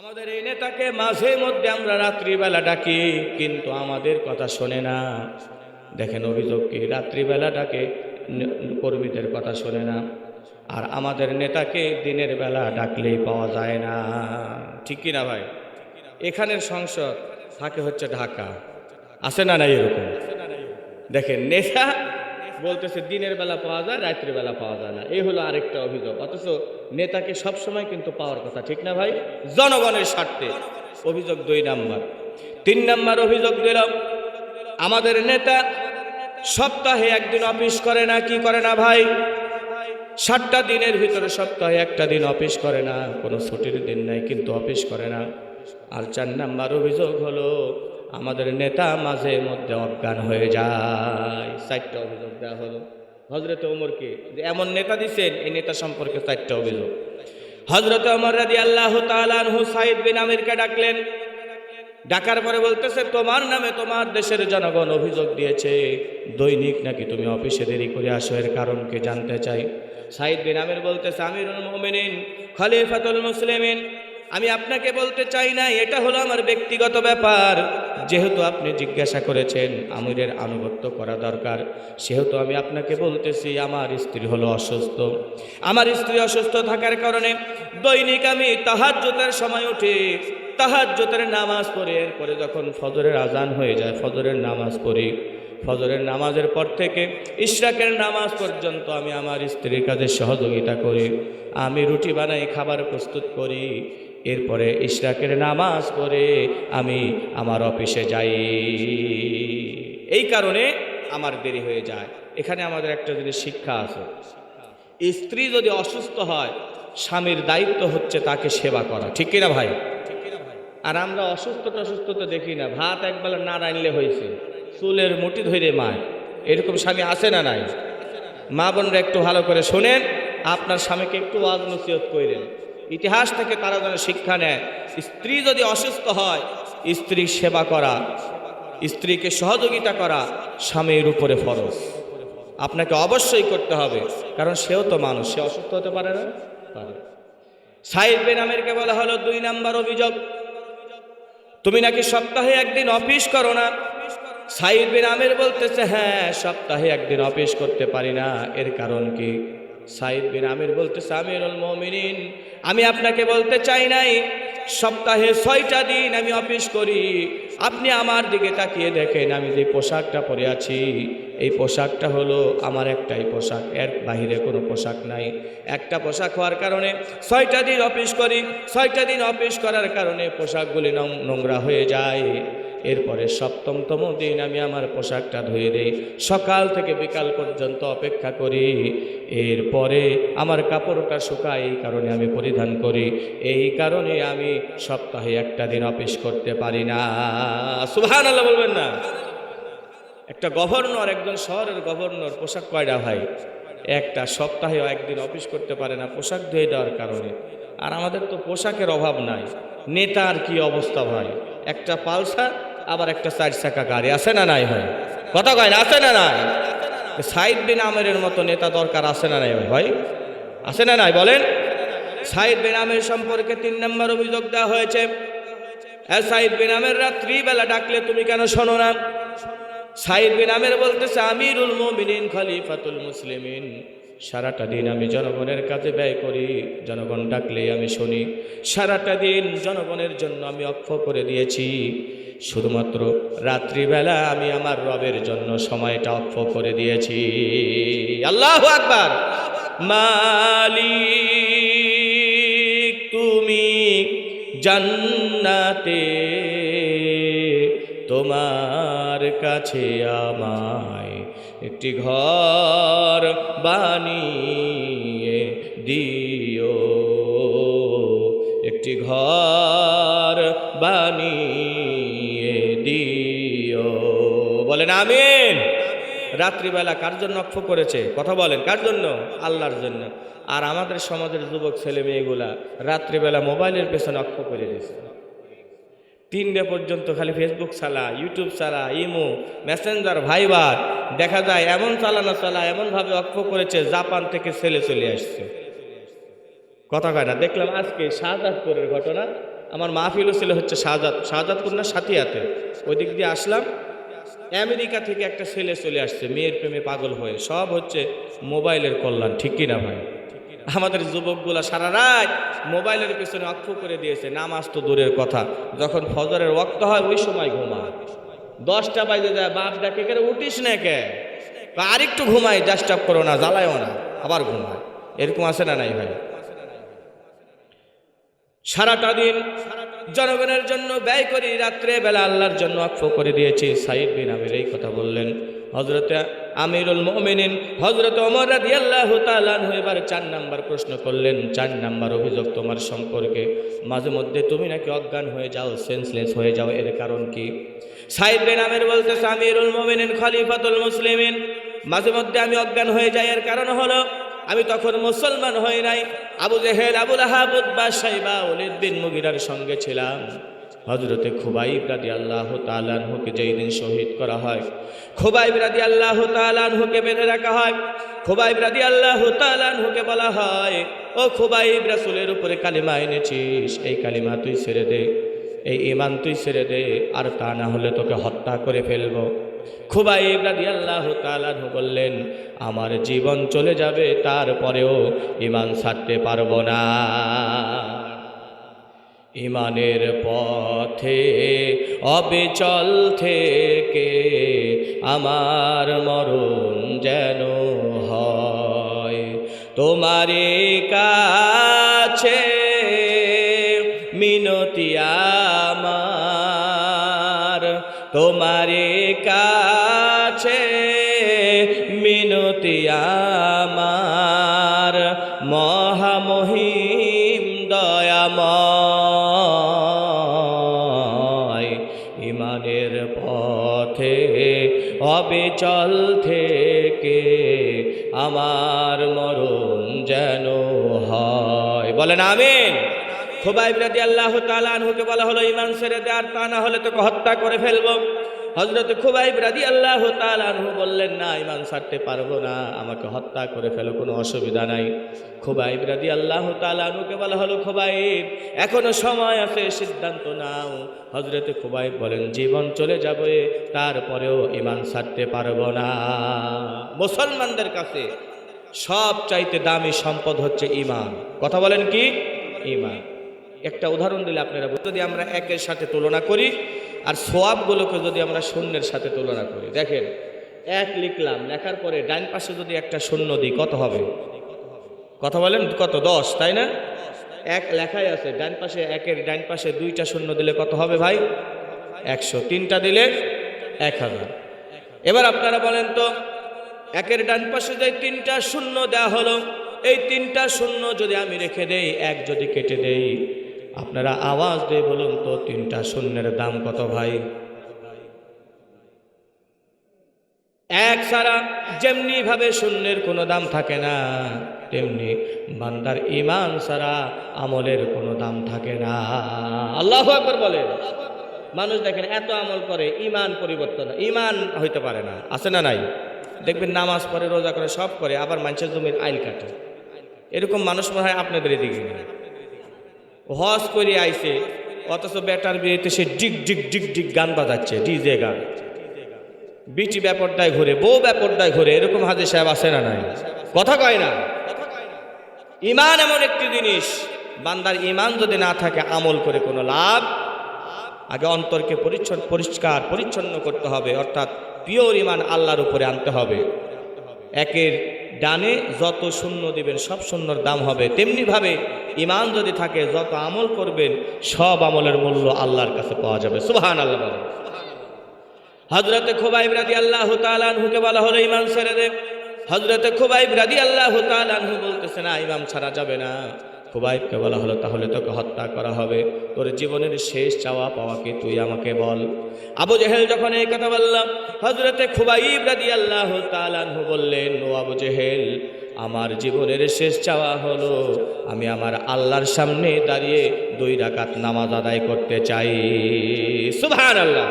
আমাদের এই নেতাকে মাঝে মধ্যে আমরা রাত্রিবেলা ডাকি, কিন্তু আমাদের কথা শোনে না। দেখেন অভিযোগ কি? রাত্রিবেলা ডাকে কর্মীদের কথা শোনে না। আর আমাদের নেতাকে দিনের বেলা ডাকলেই পাওয়া যায় না। ঠিক কি না ভাই? এখানের সংসদ থাকে হচ্ছে ঢাকা। আছে না নাই এরকম? দেখেন নেতা বলতেছে, দিনের বেলা পাওয়া যায় রাত্রি বেলা পাওয়া যায় না। এই হলো আরেকটা অভিযোগ। অথচ নেতাকে সবসময় কিন্তু পাওয়ার কথা, ঠিক না ভাই? জনগণের স্বার্থে। অভিযোগ দুই নাম্বার। তিন নাম্বার অভিযোগ দিলাম আমাদের নেতা সপ্তাহে একদিন অফিস করে না, কি করে না ভাই? সাতটা দিনের ভিতরে সপ্তাহে একটা দিন অফিস করে না, কোনো ছুটির দিন নাই, কিন্তু অফিস করে না। আর চার নাম্বার অভিযোগ হলো আমাদের নেতা মাঝে মধ্যে অজ্ঞান হয়ে যায়। চারটা অভিযোগ দেওয়া হলো। হজরত ওমরকে যে এমন নেতা দিচ্ছেন এই নেতা সম্পর্কে চারটা অভিযোগ। হজরত ওমর রাদি আল্লাহ তালু সাইদ বিন আমিরকে ডাকলেন। ডাকার পরে বলতেছে, তোমার নামে তোমার দেশের জনগণ অভিযোগ দিয়েছে। দৈনিক নাকি তুমি অফিসে দেরি করে আসো, এর কারণকে জানতে চাই? সাইদ বিন আমির বলতেছে, আমিরুল মুমিনিন, খলিফাতুল মুসলিমিন আমি আপনাকে বলতে চাই না, এটা হলো আমার ব্যক্তিগত ব্যাপার। যেহেতু আপনি জিজ্ঞাসা করেছেন, আমিরের আনুগত্য করা দরকার। সেহেতু আমি আপনাকে বলতেছি, আমার স্ত্রী হলো অসুস্থ। আমার স্ত্রী অসুস্থ থাকার কারণে দৈনিক আমি তাহাজ্জুদের সময় উঠে। তাহাজ্জুদের নামাজ পড়ে, এরপরে যখন ফজরের আজান হয়ে যায়, ফজরের নামাজ পড়ি। ফজরের নামাজের পর থেকে ইশরাকের নামাজ পর্যন্ত আমি আমার স্ত্রীর কাছে সহযোগিতা করি। আমি রুটি বানাই, খাবার প্রস্তুত করি। এরপরে ইশরাকের নামাজ পড়ে আমি আমার অফিসে যাই। এই কারণে আমার দেরি হয়ে যায়। এখানে আমাদের একটা জিনিস শিক্ষা আছে। স্ত্রী যদি অসুস্থ হয়, স্বামীর দায়িত্ব হচ্ছে তাকে সেবা করা। ঠিক কিনা ভাই? আর আমরা অসুস্থ টসুস্থ তো দেখি না। ভাত একবেলা না রানলে হয়েছে। চুলের মুঠি ধরে মায়। এরকম স্বামী আছে না নাই? মা বোনরা একটু ভালো করে শোনেন। আপনার স্বামীকে একটু ওয়াজ নসিহত করেন ইতিহাস থেকে তারা যেন শিক্ষা নেয়, স্ত্রী যদি অসুস্থ হয়, স্ত্রীর সেবা করা, স্ত্রীকে সহযোগিতা করা স্বামীর উপরে ফরজ। আপনাকে অবশ্যই করতে হবে, কারণ সেও তো মানুষ, সে অসুস্থ হতে পারে না? পারে। সাইদ বিন বলা হলো, দুই নাম্বার অভিযোগ। তুমি নাকি সপ্তাহে একদিন অফিস করো না? সাইদ বিন আমির বলতেছে হ্যাঁ সপ্তাহে একদিন অফিস করতে পারি না, এর কারণ কি? সাইদ বিন আমির বলতেছে, আমিরুল মমিনিন, আমি আপনাকে বলতে চাই নাই। সপ্তাহে ছয়টা দিন আমি অফিস করি। আপনি আমার দিকে তাকিয়ে দেখেন, আমি যে পোশাকটা পরে আছি, এই পোশাকটা হলো আমার একটাই পোশাক। এর বাহিরে কোনো পোশাক নাই। একটা পোশাক হওয়ার কারণে ছয়টা দিন অফিস করি। ছয়টা দিন অফিস করার কারণে পোশাকগুলি নোংরা হয়ে যায়। এরপরে সপ্তমতম দিন আমি আমার পোশাকটা ধুয়ে দিই। সকাল থেকে বিকাল পর্যন্ত অপেক্ষা করি। এরপরে আমার কাপড়টা শুকায়, এই কারণে আমি পরিধান করি। এই কারণে আমি সপ্তাহে একটা দিন অফিস করতে পারি না। সুভান আল্লাহ বলবেন না। একটা গভর্নর, একজন শহরের গভর্নর পোশাক কয়টা ভাই? একটা সপ্তাহে একদিন অফিস করতে পারে না পোশাক ধুয়ে দেওয়ার কারণে। আর আমাদের তো পোশাকের অভাব নাই। নেতার কি অবস্থা ভাই? একটা পালসার আবার একটা চার চাকা গাড়ি, আছে না নাই ভাই? কথা কয় না, আছে না নাই? সাইদ বিন আমেরের মতো নেতা দরকার, আছে না নাই ভাই? আছে না নাই, বলেন। সাইদ বিন আমের সম্পর্কে তিন নম্বর অভিযোগ দেওয়া হয়েছে। সাইদ বিন আমের, রাত্রিবেলা ডাকলে তুমি কেন শোনো না? সাইদ বিন আমের বলতেছে, আমিরুল মুমিনিন খলিফাতুল মুসলিমিন। সারাটা দিন আমি জনগণের কাছে ব্যয় করি, জনগণ ডাকলে আমি শুনি। সারাটা দিন জনগণের জন্য আমি অক্ষ করে দিয়েছি। শুধুমাত্র রাত্রিবেলা আমি আমার রবের জন্য সময়টা অক্ষ করে দিয়েছি। আল্লাহ আকবার। মালিক, তুমি জান্নাতে, তোমার কাছে আমায় একটি ঘর বানিয়ে দিও। একটি ঘর বানিয়ে বলেন, আমিন। রাত্রিবেলা কার জন্য অক্ষ করেছে? কথা বলেন, কার জন্য? আল্লাহর জন্য। আর আমাদের সমাজের যুবক ছেলে মেয়েগুলা রাত্রিবেলা মোবাইলের পেছনে অক্ষ করে দিয়েছে। তিনটে পর্যন্ত খালি ফেসবুক চালা ইউটিউব চালা, ইমো মেসেঞ্জার ভাইবার দেখা যায় এমন চালানো চালা, এমনভাবে অক্ষ করেছে, জাপান থেকে ছেলে চলে আসছে। কথা কয় না, দেখলাম আজকে শাহজাদপুরের ঘটনা। আমার মাহফিলও ছিল হচ্ছে শাহজাদ, শাহজাদপুর না সাথিয়াতে। ওই দিক দিয়ে আসলাম আমেরিকা থেকে একটা ছেলে চলে আসছে, মেয়ের প্রেমে পাগল হয়ে। সব হচ্ছে মোবাইলের কল্যাণ, ঠিক কিনা ভাই? আমাদের যুবকগুলা সারা রাত মোবাইলের পেছনে অক্ষ করে দিয়েছে, নামাজ তো দূরের কথা। যখন ফজরের ওক্ত হয়, ওই সময় ঘুমায়। দশটা বাজে যায়, বাপ ডাকে, করে, উঠিস না কে? আরেকটু ঘুমাই জাস্টাপ করো না, জ্বালায়ও না। আবার ঘুমায়। এরকম আছে না নাই ভাই? সারাটা দিন জনগণের জন্য ব্যয় করি রাত্রে বেলা আল্লাহর জন্য অক্ষ করে দিয়েছি। সাইদ বিন আমির এই কথা বললেন। হজরতে আমিরুল মমিনিন হজরত অমর রাদি আল্লাহ এবার চার নাম্বার প্রশ্ন করলেন। চার নাম্বার অভিযোগ তোমার সম্পর্কে। মাঝে মধ্যে তুমি নাকি অজ্ঞান হয়ে যাও সেন্সলেস হয়ে যাও, এর কারণ কি? সাইদ বিন আমির বলতেছে, আমিরুল মমিনিন খলিফাতুল মুসলিমিন। মাঝে মধ্যে আমি অজ্ঞান হয়ে যাই, এর কারণ হলো আমি তখন মুসলমান হই নাই। আবু জেহেল আবুল আহাবুদ বা সাইবা ওলিদ বিন মুগিরার সঙ্গে ছিলাম। হজরতে খুবাইব রাদি আল্লাহ তালানহুকে যেই দিন শহীদ করা হয়, খুবাইব রাদি আল্লাহ তালানহুকে বেঁধে রাখা হয়, খুবাইব রাদি আল্লাহ তালানহুকে বলা হয়, ও খুবাইব, রাসুলের উপরে কালিমা এনেছিস, এই কালিমা তুই ছেড়ে দে, এই ইমান তুই ছেড়ে দে, আর তা না হলে তোকে হত্যা করে ফেলব। খুবাইব রাদি আল্লাহ তালানহু বললেন, আমার জীবন চলে যাবে, তারপরেও ইমান ছাড়তে পারব না। ইমানের পথে অবিচল থেকে আমার মরণ যেন হয়। তোমারে কাছে মিনতি তোমারে কাছে মিনতি আমার। মহামহিম দয়াময়, ইমানের পথে অবিচল থেকে আমার মরণ যেন হয়। বলেন আমিন। খোবাইব রাজি আল্লাহ তালানহুকে বলা হলো, ইমান ছেড়ে দে আর তা না হলে তোকে হত্যা করে ফেলব। হজরত খুবাইব রাজি আল্লাহ তালানহু বললেন, না, ইমান ছাড়তে পারব না, আমাকে হত্যা করে ফেলো, কোনো অসুবিধা নাই। খুবাইব রাজি আল্লাহ তালানহুকে বলা হলো, খুবাইব, এখনও সময় আছে, সিদ্ধান্ত নাও। হজরতে খুবাইব বলেন, জীবন চলে যাবে, তারপরেও ইমান ছাড়তে পারব না। মুসলমানদের কাছে সব চাইতে দামি সম্পদ হচ্ছে ইমান। কথা বলেন কি? ইমান। একটা উদাহরণ দিলে আপনারা যদি আমরা একের সাথে তুলনা করি, আর সোয়াবগুলোকে যদি আমরা শূন্যের সাথে তুলনা করি, দেখেন, এক লিখলাম, লেখার পরে ডাইন পাশে যদি একটা শূন্য দিই, কত হবে? কথা বলেন, কত? দশ, তাই না? এক লেখাই আছে, ডান পাশে একের, ডান পাশে দুইটা শূন্য দিলে কত হবে ভাই? একশো। তিনটা দিলে এক হাজার। এবার আপনারা বলেন তো, একের ডান পাশে যে তিনটা শূন্য দেওয়া হলো, এই তিনটা শূন্য যদি আমি রেখে দেই, এক যদি কেটে দেই আপনারা আওয়াজ দিয়ে বলুন তো, তিনটা শূন্যের দাম কত ভাই? এক সারা, যেমনি ভাবে শূন্যের কোনো দাম থাকে না, তেমনি বান্দার ইমান সারা আমলের কোনো দাম থাকে না। আল্লাহ আকবর বলেন। মানুষ দেখেন, এত আমল করে ইমান পরিবর্তন ইমান হইতে পারে না। আছে না নাই? দেখবেন নামাজ পড়ে, রোজা করে, সব করে, আবার মানুষের জমির আইল কাটে। এরকম মানুষ মনে হয় আপনাদের এদিকে। হজ করে আইছে, অথচ বেটার বিয়েতে সে ডিগ ডিগ ডিগ ডিগ গান বাজাচ্ছে, ডিজে গান। বিটি ব্যাপারটায় ঘুরে, বউ ব্যাপারটায় ঘুরে, এরকম হাজে সাহেব আসে না নাই? কথা কয় না? ইমান এমন একটি জিনিস, বান্দার ইমান যদি না থাকে, আমল করে কোনো লাভ? আগে অন্তরকে পরিচ্ছন্ন, পরিষ্কার, পরিচ্ছন্ন করতে হবে, অর্থাৎ পিওর ইমান আল্লাহর উপরে আনতে হবে। একের ডানে যত শূন্য দিবেন, সব শূন্যর দাম হবে। তেমনিভাবে ইমান যদি থাকে, যত আমল করবেন, সব আমলের মূল্য আল্লাহর কাছে পাওয়া যাবে। সুহান আল্লাহ হজরতে খোবাইব রাদি আল্লাহ তালুকে বলা হলো ইমাম ছেড়ে দেব হজরতে খোবাইব রাদি আল্লাহ তালু বলতেছে, না ইমাম ছাড়া যাবে না। খোবাইবকে বলা হলো, তাহলে তোকে হত্যা করা হবে। তোর জীবনের শেষ চাওয়া পাওয়াকে তুই আমাকে বল। আবু জেহেল যখন এই কথা বললাম হজরতে খুবাইব রাদি আল্লাহ তালানহু বললেন, ও আবু জেহেল, আমার জীবনের শেষ চাওয়া হলো, আমি আমার আল্লাহর সামনে দাঁড়িয়ে দুই রাকাত নামাজ আদায় করতে চাই। সুবহান আল্লাহ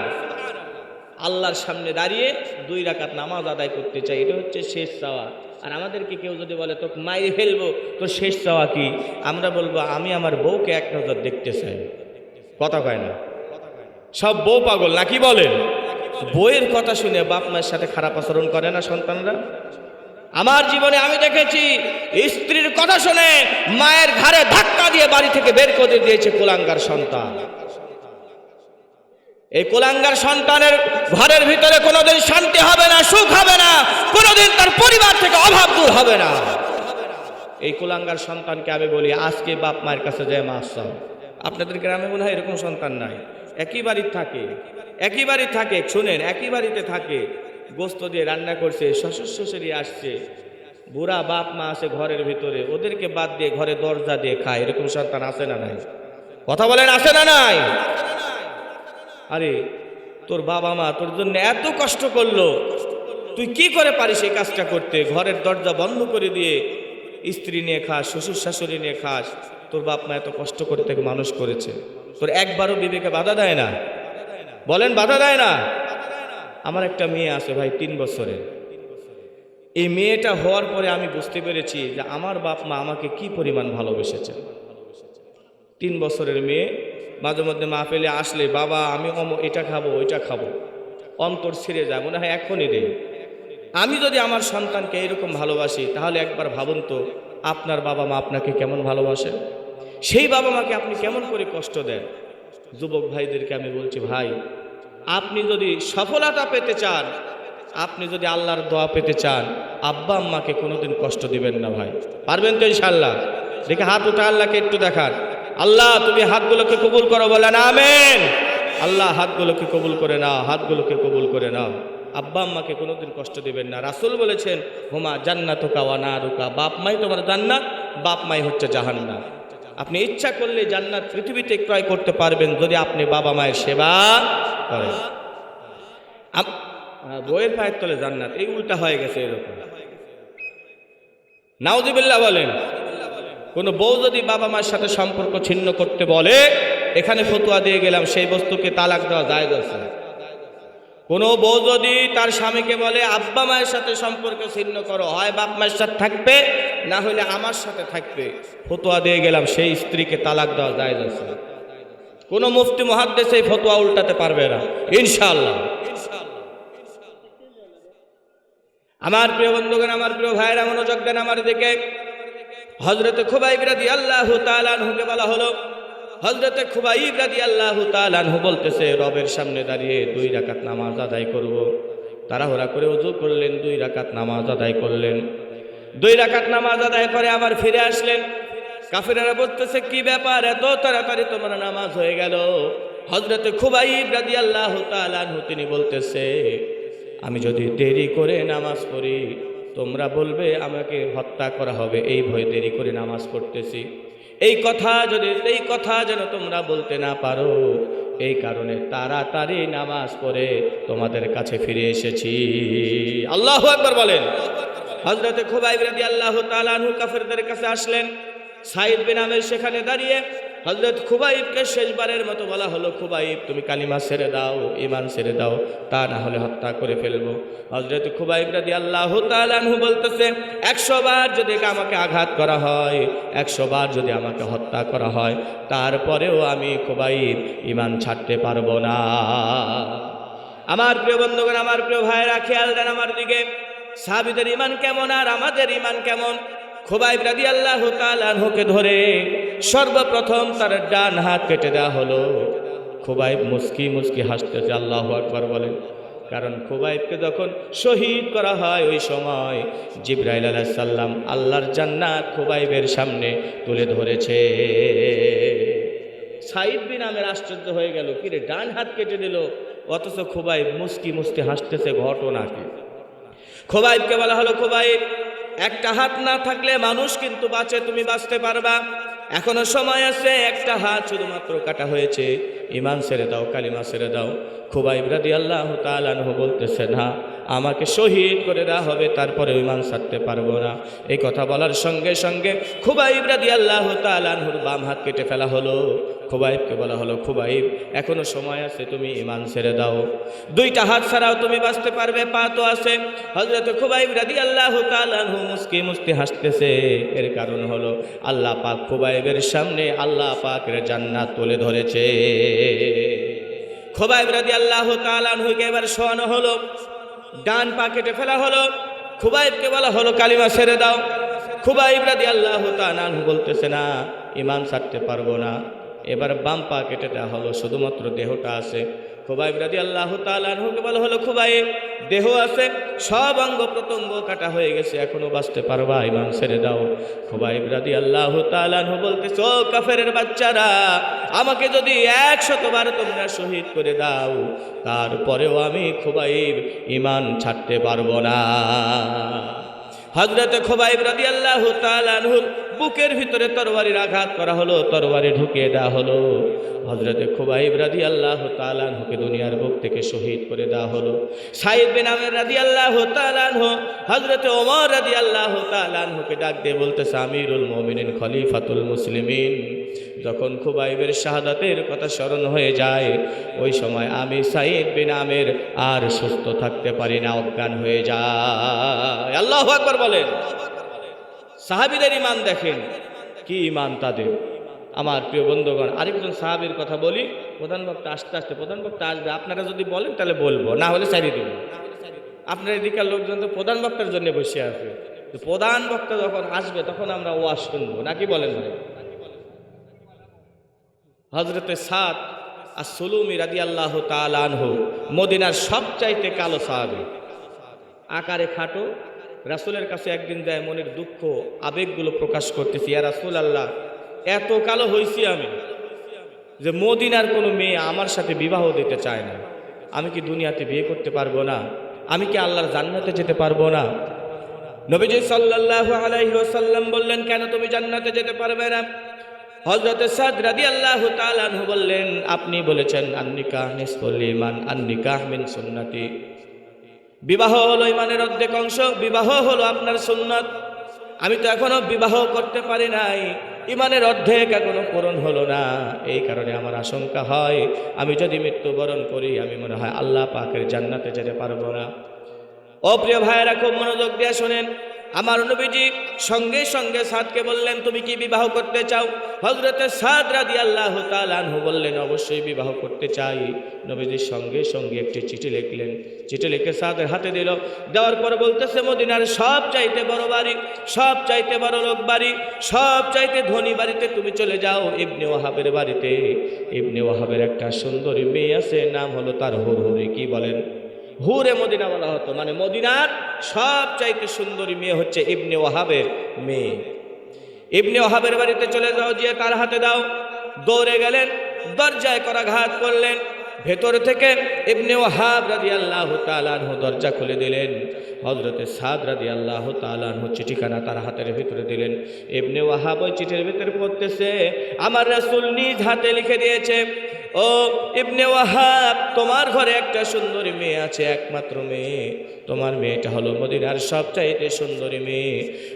আল্লাহর সামনে দাঁড়িয়ে দুই রাকাত নামাজ আদায় করতে চাই, এটা হচ্ছে শেষ চাওয়া। আর আমাদেরকে কেউ যদি বলে, তোকে মাইরে ফেলব, তোর শেষ চাওয়া কি? আমরা বলব, আমি আমার বউকে এক নজর দেখতে চাই। কথা কয় না? সব বউ পাগল নাকি বলেন বইয়ের কথা শুনে বাপ মায়ের সাথে খারাপ আচরণ করে না সন্তানরা? আমার জীবনে আমি দেখেছি, স্ত্রীর কথা শুনে মায়ের ঘাড়ে ধাক্কা দিয়ে বাড়ি থেকে বের করে দিয়েছে কোলাঙ্গার সন্তান। এই কোলাঙ্গার সন্তানের ঘরের ভিতরে কোনোদিন শান্তি হবে না, সুখ হবে না, কোনোদিন তার পরিবার থেকে অভাব দূর হবে না। এই কোলাঙ্গার সন্তানকে আমি বলি, আজকে বাপ মায়ের কাছে যায় মা আপনাদের গ্রামে মনে হয় এরকম সন্তান নাই। একই বাড়ির থাকে, একই বাড়ি থাকে, শুনেন, একই বাড়িতে থাকে। গোস্ত দিয়ে রান্না করছে, শ্বশুর শ্বশুরি আসছে, বুড়া বাপ মা আছে ঘরের ভিতরে, ওদেরকে বাদ দিয়ে ঘরে দরজা দিয়ে খায়। এরকম সন্তান আছে না নাই? কথা বলেন, আছে না নাই? আরে, তোর বাবা মা তোর জন্য এত কষ্ট করল। তুই কি করে পারিস এই কাজটা করতে? ঘরের দরজা বন্ধ করে দিয়ে স্ত্রী নিয়ে খাস, শ্বশুর শাশুড়ি নিয়ে খাস। তোর বাপ মা এত কষ্ট করে থেকে মানুষ করেছে। তোর একবারও বিবেকে বাধা দেয় না। বলেন, বাধা দেয় না? আমার একটা মেয়ে আছে ভাই, তিন বছরে এই মেয়েটা হওয়ার পরে আমি বুঝতে পেরেছি যে আমার বাপ মা আমাকে কি পরিমাণ ভালোবেসেছে। তিন বছরের মেয়ে মাঝে মধ্যে মা পেলে আসলে, বাবা, আমি অম, এটা খাব, ওইটা খাব। অন্তর ছিঁড়ে যায়, মনে হয় এখনই দেই আমি যদি আমার সন্তানকে এরকম ভালোবাসি, তাহলে একবার ভাবুন তো, আপনার বাবা মা আপনাকে কেমন ভালোবাসে? সেই বাবা মাকে আপনি কেমন করে কষ্ট দেন? যুবক ভাইদেরকে আমি বলছি, ভাই, আপনি যদি সফলতা পেতে চান, আপনি যদি আল্লাহর দোয়া পেতে চান, আব্বা আম্মাকে কোনোদিন কষ্ট দিবেন না ভাই। পারবেন তো ইনশাল্লাহ দেখে হাত উঠে আল্লাহকে একটু দেখান। আল্লাহ, তুমি হাতগুলোকে কবুল করো, বলেন আমেন। আল্লাহ, হাতগুলোকে কবুল করে নাও, হাতগুলোকে কবুল করে নাও। আব্বা আম্মাকে কোনোদিন কষ্ট দেবেন না। রাসুল বলেছেন, হুমা জান্নাত কাওয়া না রুকা বাপ মাই তোমার জান্নাত, বাপ মাই হচ্ছে জাহান্নাত আপনি ইচ্ছা করলে জান্নাত পৃথিবীতে ক্রয় করতে পারবেন যদি আপনি বাবা মায়ের সেবা করেন। বইয়ের পায়ের তলে জান্নাত, এই উল্টা হয়ে গেছে এরকম। নাউজিবিল্লাহ বলেন। কোন বউ যদি বাবা মার সাথে সম্পর্ক ছিন্ন করতে বলে, এখানে ফতুয়া দিয়ে গেলাম, সেই বস্তুকে তালাক দেওয়া যায় আছে। কোনো বউ যদি তার স্বামীকে বলে, আব্বা মায়ের সাথে সম্পর্ক ছিন্ন করো, হয় বাপ মায়ের সাথে থাকবে, না হলে আমার সাথে থাকবে, ফতোয়া দিয়ে গেলাম, সেই স্ত্রীকে তালাক দেওয়া যায় আছে। কোনো মুফতি মহাদ্দেশ এই ফতোয়া উল্টাতে পারবে না ইনশাল্লাহ আমার প্রিয় বন্ধুগণ, আমার প্রিয় ভাইয়েরা মনোযোগ দেন আমার দিকে। হজরতে খুবাইব রাদি আল্লাহ তালানহুকে বলা হলো হজরতে খুবাইব রাদি আল্লাহ তালানহু বলতেছে, রবের সামনে দাঁড়িয়ে দুই রাকাত নামাজ আদায় করব। তাড়াহুড়া করে উজু করলেন, দুই রাকাত নামাজ আদায় করলেন। দুই রাকাত নামাজ আদায় করে আবার ফিরে আসলেন। কাফিরারা বলতেছে, কি ব্যাপার? এত তাড়াতাড়ি তোমার নামাজ হয়ে গেল? হজরতে খুবাইব রাদি আল্লাহ তালানহু তিনি বলতেছে, আমি যদি দেরি করে নামাজ পড়ি তোমরা বলবে, আমাকে হত্যা করা হবে, এই ভয়ে দেরি করে নামাজ পড়তেছি। এই কথা যদি, এই কথা যেন তোমরা বলতে না পারো, এই কারণে তাড়াতাড়ি নামাজ পড়ে তোমাদের কাছে ফিরে এসেছি। আল্লাহ একবার বলেন। হজরতে খুবাইব রাদি আল্লাহ তালানহু কাফেরদের কাছে আসলেন। সাইদ বিন আমের সেখানে দাঁড়িয়ে হজরত খুবাইবকে শেষবারের মতো বলা হলো, খুবাইব, তুমি কালিমা ছেড়ে দাও ইমান ছেড়ে দাও, তা না হলে হত্যা করে ফেলব। হজরত খুবাইব রাদি আল্লাহ তালানহু বলতেছে, একশো বার যদি আমাকে আঘাত করা হয়, একশো বার যদি আমাকে হত্যা করা হয়, তারপরেও আমি খুবাইব ইমান ছাড়তে পারব না। আমার প্রিয় বন্ধুগণ, আমার প্রিয় ভাইয়েরা, খেয়াল দেন আমার দিকে। সাহাবিদের ইমান কেমন আর আমাদের ইমান কেমন? খুবাইব রাদি আল্লাহ তালানহুকে ধরে সর্বপ্রথম তার ডান হাত কেটে দেওয়া হলো। খুবাইব মুস্কি মুস্কি হাসতেছে, আল্লাহ আকবার বলেন। কারণ খুবাইবকে যখন শহীদ করা হয় ওই সময় জিব্রাইল আলাহ সাল্লাম আল্লাহর জান্নাত খুবাইবের সামনে তুলে ধরেছে। সাইদ বিন আমের আশ্চর্য হয়ে গেল কিরে ডান হাত কেটে দিল? অথচ খুবাইব মুস্কি মুস্কি হাসতেছে ঘটনাকে। খোবাইবকে বলা হলো, খোবাইব একটা হাত না থাকলে মানুষ কিন্তু বাঁচে, তুমি বাঁচতে পারবা। এখনও সময় আছে, একটা হাত শুধুমাত্র কাটা হয়েছে। ইমান ছেড়ে দাও, কালিমা ছেড়ে দাও। খুবাইব রাদি আল্লাহ তালানহ বলতেছে না আমাকে শহীদ করে দেওয়া হবে, তারপরে ইমান ছাড়তে পারব না। এই কথা বলার সঙ্গে সঙ্গে খুবাইব রাদি আল্লাহ তালানহুর বাম হাত কেটে ফেলা হলো। খুবাইবকে বলা হলো, খুবাইব, এখনও সময় আছে, তুমি ইমান ছেড়ে দাও। দুইটা হাত ছাড়াও তুমি বাঁচতে পারবে, পা তো আছে। হজরত খুবাইব রাদি আল্লাহ তালানহু মুস্কি মুস্কি হাসতেছে। এর কারণ হলো, আল্লাহ পাক খুবাইবের সামনে আল্লাহ পাকের জান্নাত তুলে ধরেছে। খোবাইব রাদি আল্লাহ তালানহুকে এবার শোয়ানো হলো। ডান পা কেটে ফেলা হলো, খুবাইবকে বলা হলো, কালিমা সেরে দাও। খুবাইব রাদি আল্লাহ তালানহু বলতেছে, না ইমান ছাড়তে পারব না। এবার বাম পা কেটে দেওয়া হলো, শুধুমাত্র দেহটা আছে। খুবাইব রাদি আল্লাহ তালানহুকে বলা হলো, খুবাইব, দেহ আছে, সব অঙ্গ প্রত্যঙ্গ কাটা হয়ে গেছে, এখনও বাঁচতে পারবা, ইমান ছেড়ে দাও। খুবাইব রাদি আল্লাহ তালানহু বলতেছে ও কাফের বাচ্চারা, আমাকে যদি একশতবার তোমরা শহীদ করে দাও, তারপরেও আমি খুবাইব, ইমান ছাড়তে পারব না। হজরত খোবাইব রাদি আল্লাহ তালানহুর বুকের ভিতরে তরবারির আঘাত করা হলো, তরবারি ঢুকিয়ে দেওয়া হলো। হজরত খোবাইব রাদি আল্লাহ তালানহুকে দুনিয়ার বুক থেকে শহীদ করে দেওয়া হলো। সাইদ বিন আমের রাদি আল্লাহ তালানহ হজরত ওমর রাদি আল্লাহ তালানহুকে ডাক দিয়ে বলতেছে, আমিরুল মমিনিন খলিফাতুল মুসলিমিন। যখন খুবাইবের শাহাদাতের কথা স্মরণ হয়ে যায়, ওই সময় আমি সাইদ বিন আমের আর সুস্থ থাকতে পারি না, অজ্ঞান হয়ে যায়। আল্লাহ আকবর বলেন। সাহাবিদের ইমান দেখেন। কি ইমান তাদের? আমার প্রিয় বন্ধুগণ, আরেকজন সাহাবির কথা বলি। প্রধান বক্তা আস্তে আস্তে, প্রধান বক্তা আসবে। আপনারা যদি বলেন, তাহলে বলব। না হলে চালিয়ে দেবো। আপনার এদিকের লোকজন তো প্রধান বক্তার জন্য বসে তো প্রধান বক্তা যখন আসবে, তখন আমরা ওয়াজ শুনব। নাকি বলেন ভাই? হজরতে সাদ আর সুলুমি রাদি আল্লাহ তালানহ মদিনার সবচাইতে কালো সাহাবি। আকারে খাটো, রাসুলের কাছে একদিন যায় মনের দুঃখ, আবেগগুলো প্রকাশ করতেছি, ইয়া রাসুল আল্লাহ এত কালো হয়েছি আমি যে মদিনার কোনো মেয়ে আমার সাথে বিবাহ দিতে চায় না। আমি কি দুনিয়াতে বিয়ে করতে পারব না? আমি কি আল্লাহর জান্নাতে যেতে পারব না? নবীজি সাল্লাল্লাহু আলাইহি ওয়াসাল্লাম বললেন, কেন তুমি জান্নাতে যেতে পারবে না? হযরত সাদ রাদিয়াল্লাহু তাআলা আনহু বললেন, আপনি বলেছেন আন্নিকাহ নিসফুল ঈমান আন্নিকাহ মিন সুন্নতি। বিবাহ হলো ইমানের অর্ধেক অংশ, বিবাহ হলো আপনার সুন্নাত। আমি তো এখনও বিবাহ করতে পারি নাই। ইমানের অর্ধেক এখনও পূরণ হলো না। এই কারণে আমার আশঙ্কা হয়, আমি যদি মৃত্যুবরণ করি, আমি মনে হয় আল্লাহ পাকের জান্নাতে যেতে পারব না। অপ্রিয় ভাইয়েরা, খুব মনোযোগ দিয়ে শোনেন। আমার নবীজি সঙ্গে সঙ্গে সাদকে বললেন, তুমি কি বিবাহ করতে চাও? হজরতে সাদ রাদি আল্লাহ তালানহু বললেন, অবশ্যই বিবাহ করতে চাই। নবীজির সঙ্গে সঙ্গে একটি চিঠি লিখলেন। চিঠি লিখে সাদের হাতে দিল। দেওয়ার পর বলতেছে, মদিনার সব চাইতে বড় বাড়ি সব চাইতে বড় লোক বাড়ি সব চাইতে ধনী বাড়িতে তুমি চলে যাও। ইবনে ওয়াহাবের বাড়িতে ইবনে ওয়াহাবের একটা সুন্দরী মেয়ে আছে, নাম হলো তার হুরহুরি কি বলেন? হুরে মদিনা বলা হতো মানে মদিনার সব চাইতে সুন্দরী মেয়ে হচ্ছে ইবনে ওয়াহাবের মেয়ে। ইবনে ওয়াহাবের বাড়িতে চলে যাও যে তার হাতে দাও। দৌড়ে গেলেন, দরজায় করা ঘাত করলেন। ভেতর থেকে ইবনে ওয়াহাব রাদি আল্লাহ তালানহ দরজা খুলে দিলেন। হজরতে সাদ রাদি আল্লাহ তালানহ চিঠিখানা তার হাতের ভিতরে দিলেন। ইবনে ওয়াহাব ওই চিঠির ভিতরে পড়তেছে, আমার রাসূল নিজ হাতে লিখে দিয়েছে ও ইবনে ওয়াহাব, তোমার ঘরে একটা সুন্দরী মেয়ে আছে, একমাত্র মেয়ে। তোমার মেয়েটা হলো মদিনার সবচাইতে সুন্দরী মেয়ে।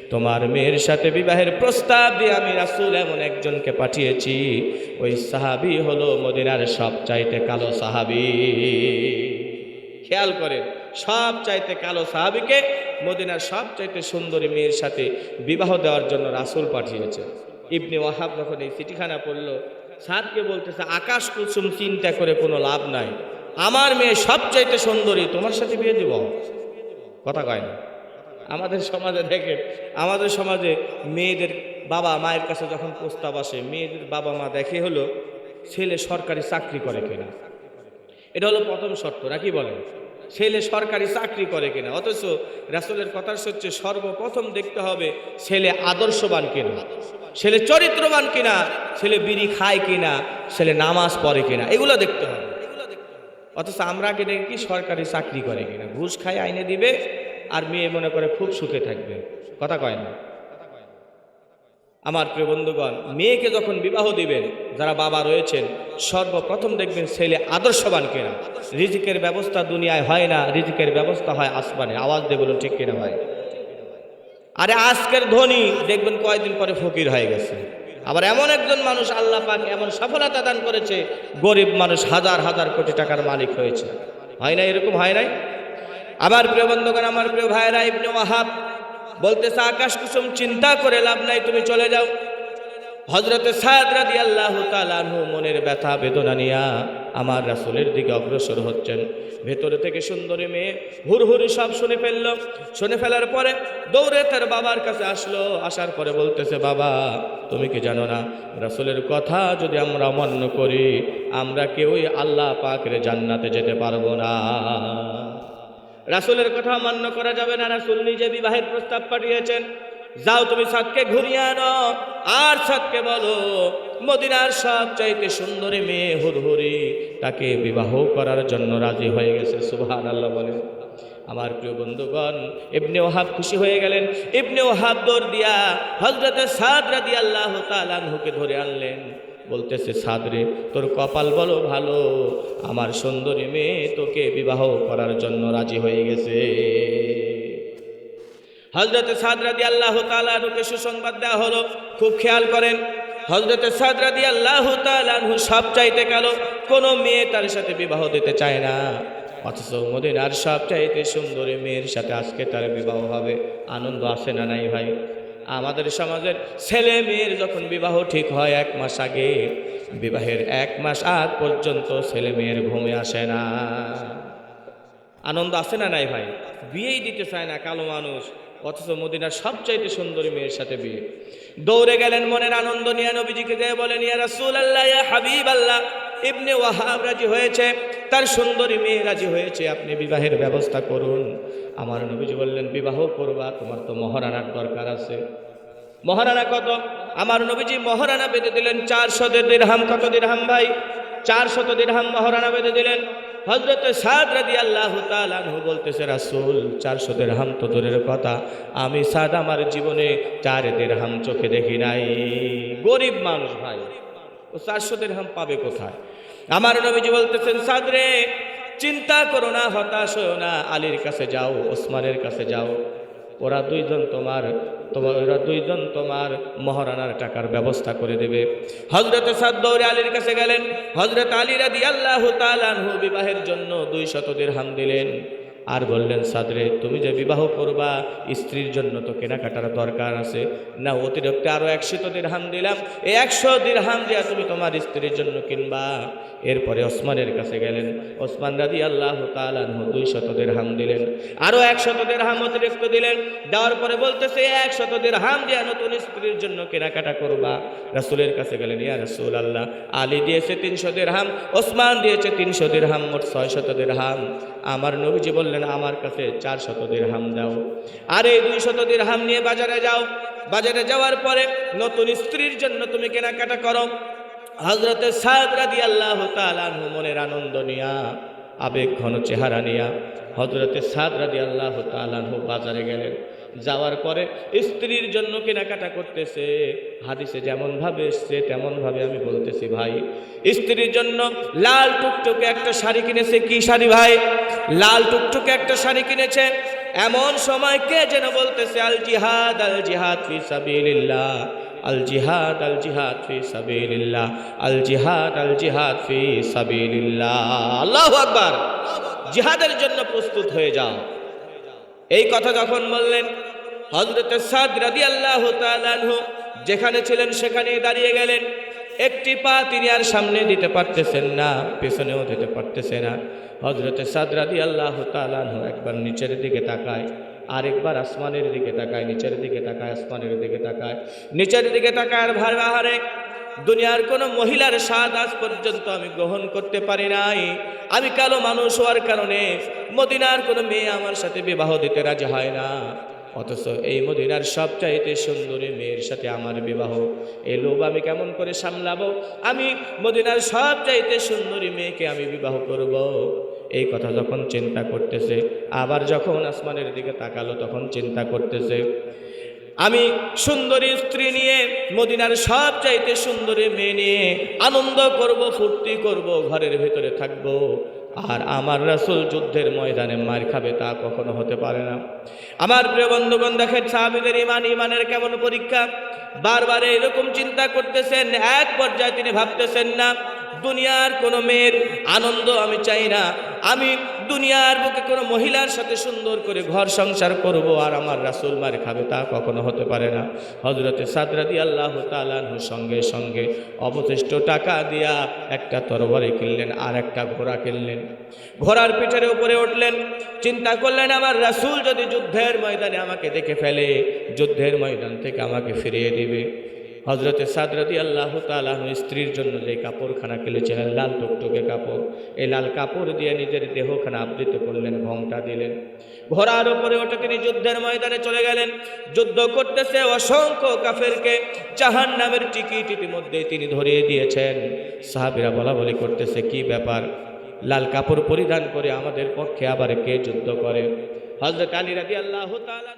তোমার মেয়ের সাথে বিবাহের প্রস্তাব দিয়ে আমি রাসূল এমন একজনকে পাঠিয়েছি। ওই সাহাবি হলো মদিনার সবচাইতে কালো সাহাবি। খেয়াল করেন সব চাইতে কালো সাহাবিকে মদিনার সব চাইতে সুন্দরী মেয়ের সাথে বিবাহ দেওয়ার জন্য রাসূল পাঠিয়েছে ইবনে ওয়াহাব যখন এই চিঠিখানা পড়ল সাদকে বলতেছে, আকাশ কুসুম চিন্তা করে কোনো লাভ নাই। আমার মেয়ে সবচাইতে সুন্দরী, তোমার সাথে বিয়ে দিব? কথা কয় না। আমাদের সমাজে দেখেন, আমাদের সমাজে মেয়েদের বাবা মায়ের কাছে যখন প্রস্তাব আসে, মেয়েদের বাবা মা দেখে হলো ছেলে সরকারি চাকরি করে কিনা। এটা হলো প্রথম শর্ত, নাকি বলেন? ছেলে সরকারি চাকরি করে কিনা? অথচ রাসুলের কথা হচ্ছে সর্বপ্রথম দেখতে হবে ছেলে আদর্শবান কিনা? ছেলে চরিত্রবান কিনা? ছেলে বিড়ি খায় কিনা? ছেলে নামাজ পড়ে কিনা? এগুলো দেখতে হবে। অথচ আমরা আগে দেখি সরকারি চাকরি করে কিনা? ঘুষ খায়, আইনে দিবে, আর মেয়ে মনে করে খুব সুখে থাকবে। কথা কয় না? আমার প্রিয় বন্ধুগণ, মেয়েকে যখন বিবাহ দিবেন, যারা বাবা রয়েছেন, সর্বপ্রথম দেখবেন ছেলে আদর্শবান কিনা। রিজিকের ব্যবস্থা দুনিয়ায় হয় না, রিজিকের ব্যবস্থা হয় আসমানে। আওয়াজ দিয়ে বলুন, ঠিক কিনা ভাই? আরে আজকের ধনী দেখবেন কয়েকদিন পরে ফকির হয়ে গেছে। আবার এমন একজন মানুষ আল্লাহ পাক এমন সফলতা দান করেছে, গরিব মানুষ হাজার হাজার কোটি টাকার মালিক হয়েছে। হয় না এরকম? হয় নাই? আমার প্রিয় বন্ধুগণ, আমার প্রিয় ভাইরা, ইবনে ওয়াহাব বলতেছে, আকাশ কুসুম, চিন্তা করে লাভ নাই, তুমি চলে যাও। হজরতে সাদ রাদি আল্লাহ তালানহু মনের ব্যথা, বেদনা নিয়া আমার রাসুলের দিকে অগ্রসর হচ্ছেন। ভেতরে থেকে সুন্দরী মেয়ে হুর হুড়হুড়ি সব শুনে ফেলল। শুনে ফেলার পরে দৌড়ে তার বাবার কাছে আসলো। আসার পরে বলতেছে, বাবা, তুমি কি জানো না, রাসুলের কথা যদি আমরা অমান্য করি, আমরা কেউই আল্লাহ পাকের জান্নাতে যেতে পারব না। রাসুলের কথা মান্য করা যাবে না, রাসুল নিজে বিবাহের প্রস্তাব পাঠিয়েছেন। যাও তুমি সাতকে ঘুরিয়ে আনো, আর সাতকে বলো, মদিনার সব চাইতে সুন্দরী মেয়ে হুরহুরি, তাকে বিবাহ করার জন্য রাজি হয়ে গেছে সুবহান আল্লাহ বলে আমার প্রিয় বন্ধুগণ, ইবনে ওহাব খুশি হয়ে গেলেন। ইবনে ওহাব দৌড় দিয়া হজরতে সাদ রাদি আল্লাহ তালানহুকে ধরে আনলেন। বলতেছে, সাদরে, তোর কপাল বলো ভালো। আমার সুন্দরী মেয়ে তোকে বিবাহ করার জন্য রাজি হয়ে গেছে। হজরতে সাদরাদি আল্লাহ তালুকে সুসংবাদ দেওয়া হলো। খুব খেয়াল করেন হজরতে সাদরাদি আল্লাহ তালু সব চাইতে গেল কোনো মেয়ে তার সাথে বিবাহ দিতে চায় না। অথচ মদিনার সব চাইতে সুন্দরী মেয়ের সাথে আজকে তার বিবাহ হবে। আনন্দ আসে না নাই ভাই? আমাদের সমাজের ছেলে মেয়ের যখন বিবাহ ঠিক হয় এক মাস আগে, বিবাহের এক মাস আগ পর্যন্ত ছেলে মেয়ের ঘুমে আসে না। আনন্দ আসে না নাই ভাই? বিয়েই দিতে চায় না কালো মানুষ। অথচ মদিনার সবচাইতে সুন্দরী মেয়ের সাথে বিয়ে। দৌড়ে গেলেন মনের আনন্দ নিয়ে নবীজিকে দিয়ে বলেন, ইয়া রাসূল আল্লাহ হাবিব আল্লাহ ইবনে ওয়াহাব রাজি হয়েছে। তার সুন্দরী মেয়ে রাজি হয়েছে। আপনি বিবাহের ব্যবস্থা করুন। আমার নবীজি বললেন, বিবাহ করবা, তোমার তো মহারানার দরকার আছে। মহারানা কত? আমার নবীজি মহারানা বেঁধে দিলেন চারশো দিরহাম। কত দিরহাম ভাই? চারশত দিরহাম মহারানা বেঁধে দিলেন। হজরত সাদ রাদি আল্লাহ তালু বলতেছে, রাসুল চারশো দিরহাম তো দূরের কথা। আমি সাদ আমার জীবনে চার দিরহাম চোখে দেখি নাই। গরিব মানুষ ভাই, ও চারশো দিরহাম পাবে কোথায়? আমার নবীজি বলতেছেন সাদরে চিন্তা করো না, হতাশ হও না, আলীর কাছে যাও, ওসমানের কাছে যাও। ওরা দুইজন তোমার তোমার, ওরা দুইজন তোমার মহারানার টাকার ব্যবস্থা করে দেবে। হজরত সাদ্দৌরে আলীর কাছে গেলেন। হজরত আলী রাদি আল্লাহ তালানহু বিবাহের জন্য দুই শতদের হাম দিলেন। আর বললেন, সাদরে, তুমি যে বিবাহ করবা, স্ত্রীর জন্য তো কেনাকাটার দরকার আছে। না অতিরিক্ত আরও একশো দিরহাম দিলাম। এই একশো দিরহাম দিয়া তুমি তোমার স্ত্রীর জন্য কিনবা। এরপরে ওসমানের কাছে গেলেন। ওসমান রাদি আল্লাহ তালানহু দুই শত হাম দিলেন। আরও একশত হাম অতিরিক্ত দিলেন। দেওয়ার পরে বলতেছে এক একশত হাম দিয়া নতুন স্ত্রীর জন্য কেনাকাটা করবা। রাসুলের কাছে গেলেন, ইয়া রাসুল আল্লাহ আলী দিয়েছে তিনশো হাম ওসমান দিয়েছে তিনশো হাম মোট ছয় শত হাম আমার নবীজি বললেন, আমার কাছে চার শতদের হাম দাও। আর এই দুই শতদের হাম নিয়ে বাজারে যাও। বাজারে যাওয়ার পরে নতুন স্ত্রীর জন্য তুমি কেনাকাটা করো। হজরতে সাদ রাদি আল্লাহ মনের আনন্দ নিয়া আবেগ ঘন চেহারা নিয়া হজরতে সাদ রাদি আল্লাহ তালানহু বাজারে গেলেন। যাওয়ার পরে স্ত্রীর জন্য কেনাকাটা করতেছে। হাদিসে যেমনভাবে এসছে, তেমনভাবে আমি বলতেছি, ভাই, স্ত্রীর জন্য লাল টুকটুকে একটা শাড়ি কিনেছে। কি শাড়ি, ভাই? লাল টুকটুকে একটা শাড়ি কিনেছে। এমন সময় কে যেন বলতেছে, আল জিহাদ আল জিহাদ ফি সাবিলিল্লাহ, আল জিহাদ আল জিহাদ ফি সাবিলিল্লাহ, আল জিহাদ আল জিহাদ ফি সাবিলিল্লাহ। আল্লাহু আকবার। জিহাদের জন্য প্রস্তুত হয়ে যাও। এই কথা যখন বললেন হজরত সাদ রাদি আল্লাহ যেখানে ছিলেন সেখানে দাঁড়িয়ে গেলেন। একটি পা তিনি আর সামনে দিতে পারতেছেন না, পেছনেও দিতে পারতেছে না। হজরতে সাদ রাদি আল্লাহ তালানহু একবার নিচের দিকে তাকায়, আরেকবার আসমানের দিকে তাকায়, নিচের দিকে তাকায়, আসমানের দিকে তাকায়। নিচের দিকে তাকায় আর ভার বাহারে দুনিয়ার কোনো মহিলার স্বাদ আজ পর্যন্ত আমি গ্রহণ করতে পারি নাই। আমি কালো মানুষ হওয়ার কারণে মদিনার কোনো মেয়ে আমার সাথে বিবাহ দিতে রাজি হয় না। অথচ এই মদিনার সবচাইতে সুন্দরী মেয়ের সাথে আমার বিবাহ। এই লোভ আমি কেমন করে সামলাবো? আমি মদিনার সবচাইতে সুন্দরী মেয়েকে আমি বিবাহ করব। এই কথা যখন চিন্তা করতেছে, আবার যখন আসমানের দিকে তাকালো, তখন চিন্তা করতেছে, আমি সুন্দরী স্ত্রী নিয়ে, মদিনার সব চাইতে সুন্দরী মেয়ে নিয়ে আনন্দ করব, ফুর্তি করব, ঘরের ভেতরে থাকব। আর আমার রাসুল যুদ্ধের ময়দানে মার খাবে তা কখনো হতে পারে না। আমার প্রিয় বন্ধুগণ, দেখেন সাহাবিদের ইমান ইমানের কেমন পরীক্ষা? বারবার এরকম চিন্তা করতেছেন, এক পর্যায়ে তিনি ভাবতেছেন, না, দুনিয়ার কোনো মেয়ের আনন্দ আমি চাই না। আমি দুনিয়ার বুকে কোনো মহিলার সাথে সুন্দর করে ঘর সংসার করব আর আমার রাসুল মার খাবে, তা কখনো হতে পারে না। হজরতে সাদরাদি আল্লাহ তালাহুর সঙ্গে সঙ্গে অবশিষ্ট টাকা দিয়া একটা তরবারি কিনলেন, আর একটা ঘোড়া কিনলেন। ঘোড়ার পিঠের উপরে উঠলেন, চিন্তা করলেন, আমার রাসুল যদি যুদ্ধের ময়দানে আমাকে দেখে ফেলে, যুদ্ধের ময়দান থেকে আমাকে ফিরিয়ে দিবে। হজরতে সাদরাদি আল্লাহ তালাহ স্ত্রীর জন্য যে কাপড়খানা কিনেছিলেন লাল টুকটুকে কাপড়, এই লাল কাপড় দিয়ে নিজের দেহখানা আবৃত করলেন, ঘমটা দিলেন। ঘোড়ার ওপরে ওটা তিনি যুদ্ধের ময়দানে চলে গেলেন। যুদ্ধ করতেছে অসংখ্য কাফেরকে জাহান নামের টিকিট ইতিমধ্যে তিনি ধরিয়ে দিয়েছেন। সাহাবিরা বলা বলি করতেছে, কি ব্যাপার? লাল কাপড় পরিধান করে আমাদের পক্ষে আবার কে যুদ্ধ করে? হজরত আলী রাদি আল্লাহ তাআলা